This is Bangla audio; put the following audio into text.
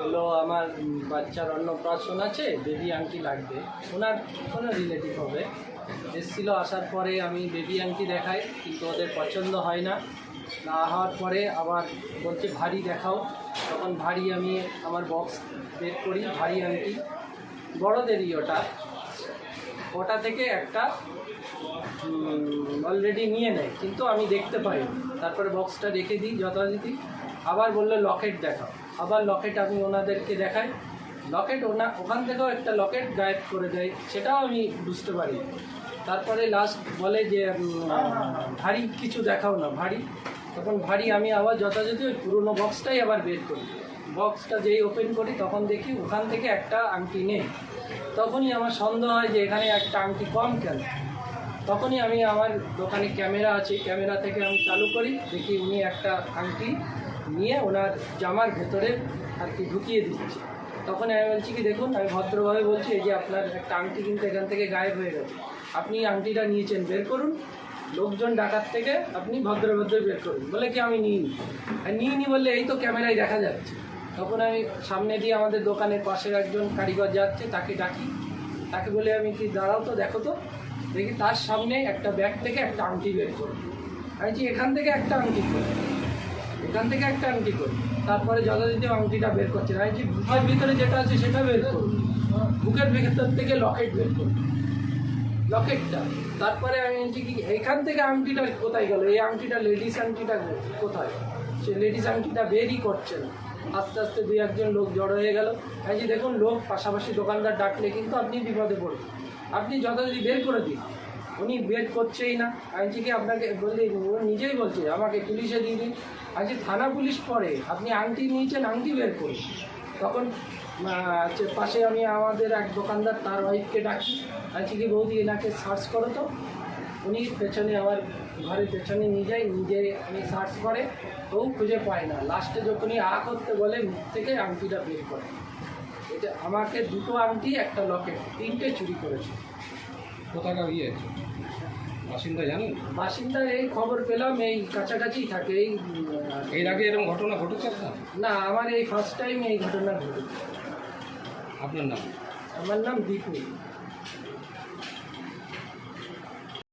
হলো আমার বাচ্চার অন্নপ্রাশন আছে বেবি আংটি লাগবে। ওনার কোনো রিলেটিভ হবে। এসেছিল আসার পরে আমি বেবি আংটি দেখাই, কিন্তু ওদের পছন্দ হয় না। না হওয়ার পরে আবার বলছে, ভারী দেখাও। তখন ভারী আমি আমার বক্স বের করি, ভারী আংটি বড়দেরই ওটা। ওটা থেকে একটা অলরেডি নিয়ে নেয়, কিন্তু আমি দেখতে পাই তারপরে বক্সটা রেখে দিই, যথারীতি। আবার বলল লকেট দেখাও। আবার লকেট আমি ওনাদেরকে দেখাই। লকেট ওনা, ওখান থেকেও একটা লকেট গায়েব করে দেয়, সেটাও আমি বুঝতে পারি। তারপরে লাস্ট বলে যে ভারী কিছু দেখাও না, ভারী। তখন ভারী আমি আবার যথাযথ ওই পুরোনো বক্সটাই আবার বের করি। বক্সটা যেই ওপেন করি, তখন দেখি ওখান থেকে একটা আংটি নেই। তখনই আমার সন্দেহ হয় যে এখানে একটা আংটি কম কেন? তখনই আমি আমার দোকানে ক্যামেরা আছে, ক্যামেরা থেকে আমি চালু করি, দেখি উনি একটা আংটি নিয়ে ওনার জামার ভেতরে আর কি ঢুকিয়ে দিচ্ছে। তখন আমি বলছি কি, দেখুন, আমি ভদ্রভাবে বলছি, এই যে আপনার একটা আংটি কিন্তু এখান থেকে গায়েব হয়ে গেছে। আপনি আংটিটা নিয়েছেন, বের করুন। লোকজন ডাকার থেকে আপনি ভদ্র ভদ্র বের করুন। বলে কি, আমি নিইনি। আর নিইনি বললে এই তো ক্যামেরায় দেখা যাচ্ছে। তখন আমি সামনে দিয়ে আমাদের দোকানের পাশের একজন কারিগর যাচ্ছে, তাকে ডাকি। তাকে বলে, আমি কি, দাঁড়াও তো, দেখো তো। দেখি তার সামনে একটা ব্যাগ থেকে একটা আংটি বের করি। আমি বলছি, এখান থেকে একটা আংটি করি। এখান থেকে একটা আংটি করি। তারপরে যথাযথ আংটিটা বের করছে। আমি বলছি বুকের ভিতরে যেটা আছে সেটা বের করুন বুকের ভিতর থেকে লকেট বের করুন লকেটটা। তারপরে আমি বলছি কি এখান থেকে আংটিটা কোথায় গেল? এই আংটিটা লেডিস আংটিটা কোথায়? সে লেডিস আংটিটা বেরই করছে না। আস্তে আস্তে দুই একজন লোক জড়ো হয়ে গেল। বলছি, দেখুন লোক পাশাপাশি দোকানদার ডাকলে কিন্তু আপনি বিপদে পড়বেন। আপনি যথাযথ বের করে দিন। উনি বের করছেই না। আমি আপনাকে বললি, ও নিজেই বলছে, আমাকে পুলিশে দিয়ে দিন। আজকে থানা পুলিশ পরে আপনি আংটি নিয়েছেন, আংটি বের করুন। তখন পাশে আমি আমাদের এক দোকানদার, তার ওয়াইফকে ডাকি। আজকে কি বৌদি, এনাকে সার্চ করো তো। উনি পেছনে আমার ঘরের পেছনে নিয়ে যায়, নিজে উনি সার্চ করে। তবু খুঁজে পায় না। লাস্টে যখনই আ করতে বলে, মুখ থেকে আংটিটা বের করে। এটা আমাকে দুটো আংটি, একটা লকেট তিনটে চুরি করেছে। কোথাকার ইয়ে? বাসিন্দা জানেন? বাসিন্দা এই খবর পেলাম এই কাছাকাছি থাকে এই এর আগে এরকম ঘটনা ঘটেছে আপনার? না আমার এই ফার্স্ট টাইম এই ঘটনা ঘটেছে। আপনার নাম? আমার নাম দীপু।